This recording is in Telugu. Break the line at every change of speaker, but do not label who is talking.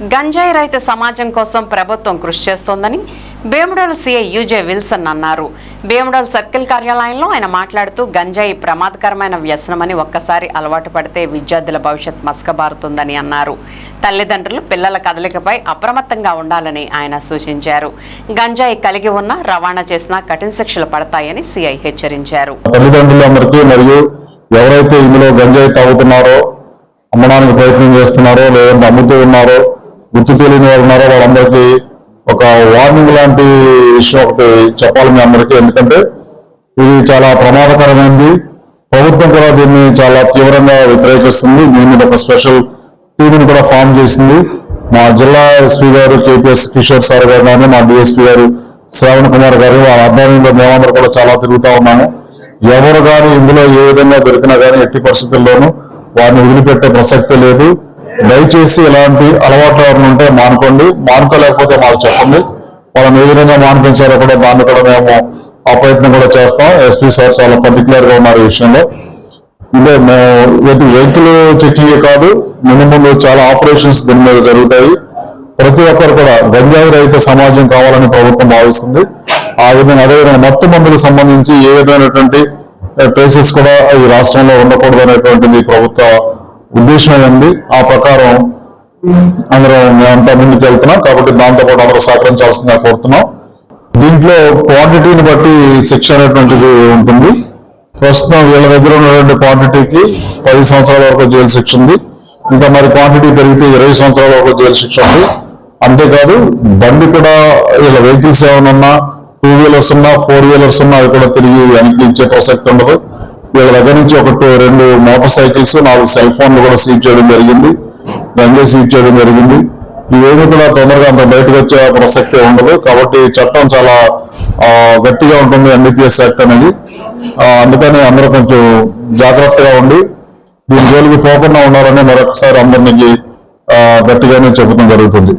గంజాయి రహిత సమాజం కోసం ప్రభుత్వం కృషి చేస్తోందని బేముడోలు సీఐ యూజే విల్సన్ అన్నారు. బేముడోలు సర్కిల్ కార్యాలయంలో ఆయన మాట్లాడుతూ గంజాయి ప్రమాదకరమైన వ్యసనమని ఒక్కసారి అలవాటు పడితే విద్యార్థుల భవిష్యత్ మసకబారుతుందని అన్నారు. తల్లిదండ్రులు పిల్లల కదలికపై అప్రమత్తంగా ఉండాలని ఆయన సూచించారు. గంజాయి కలిగి ఉన్న రవాణా చేసినా కఠిన శిక్షలు పడతాయని సీఐ హెచ్చరించారు.
తల్లిదండ్రులందరికీ మరియు ఎవరైతే ఇందులో గంజాయి తాగుతున్నారో అమ్మడానికి ప్రయత్నం చేస్తున్నారో లేదంటే అమ్ముతూ ఉన్నారో గుర్తు తెలియని వారు ఉన్నారో వాళ్ళందరికీ ఒక వార్నింగ్ లాంటి విషయం ఒకటి చెప్పాలి మీ అందరికీ. ఎందుకంటే ఇది చాలా ప్రమాదకరమైనది ప్రభుత్వం కూడా దీన్ని చాలా తీవ్రంగా వ్యతిరేకిస్తుంది. దీని మీద ఒక స్పెషల్ టీవీని కూడా ఫామ్ చేసింది. మా జిల్లా ఎస్పీ గారు కేపీఎస్ కిషోర్ సార్ గారు కానీ మా డిఎస్పీ గారు శ్రావణ్ కుమార్ గారు వాళ్ళ ఆధ్వర్యంలో మేమందరూ కూడా చాలా తిరుగుతూ ఉన్నాము. ఎవరు కానీ ఇందులో ఏ విధంగా దొరికినా కానీ ఎట్టి పరిస్థితుల్లోనూ వారిని వదిలిపెట్టే ప్రసక్తి లేదు. దయచేసి ఇలాంటి అలవాట్లు ఎవరిని ఉంటే మానుకోండి. మానుకోలేకపోతే మాకు చెప్పండి. వాళ్ళని ఏ విధంగా మానిపించారో కూడా దాన్ని కూడా మేము ఆ ప్రయత్నం కూడా చేస్తాం. ఎస్పీ సార్ చాలా పర్టికులర్గా ఉన్నారు ఈ విషయంలో. ఇదే మేము వెహికల్ చెకింగ్ కాదు ముందు ముందు చాలా ఆపరేషన్స్ దీని మీద జరుగుతాయి. ప్రతి ఒక్కరు కూడా గంజాయి రహిత సమాజం కావాలని ప్రభుత్వం భావిస్తుంది. ఆ విధంగా అదేవిధంగా మత్తు మందులకు సంబంధించి ఏ విధమైనటువంటి ట్రేసెస్ కూడా ఈ రాష్ట్రంలో ఉండకూడదు అనేటువంటిది ప్రభుత్వ ఉద్దేశం ఉంది ఆ ప్రకారం అందరం మేమంతా ముందుకు వెళ్తున్నాం. కాబట్టి దాంతో పాటు అందరూ సహకరించాల్సిందిగా కోరుతున్నాం. దీంట్లో క్వాంటిటీని బట్టి శిక్ష అనేటువంటిది ఉంటుంది. ప్రస్తుతం వీళ్ళ దగ్గర ఉన్నటువంటి క్వాంటిటీకి పది సంవత్సరాల వరకు జైలు శిక్ష ఉంది. ఇంకా మరి క్వాంటిటీ పెరిగితే ఇరవై సంవత్సరాల వరకు జైలు శిక్ష ఉంది. అంతేకాదు బండి కూడా వీళ్ళ వెహికల్స్ ఏమైనా ఉన్నా టూ వీలర్స్ ఉన్నా ఫోర్ వీలర్స్ ఉన్నా అవి కూడా తిరిగి వెనక్కి ఇచ్చే ప్రసక్తి ఉండదు. వీళ్ళ దగ్గర నుంచి ఒకటి రెండు మోటార్ సైకిల్స్ నాలుగు సెల్ ఫోన్లు కూడా సీజ్ చేయడం జరిగింది. గంజే సీజ్ చేయడం జరిగింది. ఇవేమి కూడా తొందరగా అంత బయటకు వచ్చే ప్రసక్తి ఉండదు. కాబట్టి చట్టం చాలా గట్టిగా ఉంటుంది ఎన్డీపీఎస్ యాక్ట్ అనేది. అందుకని అందరూ కొంచెం జాగ్రత్తగా ఉండి దీని జోలికి పోకుండా ఉన్నారని మరొకసారి అందరినీ గట్టిగానే చెప్పడం జరుగుతుంది.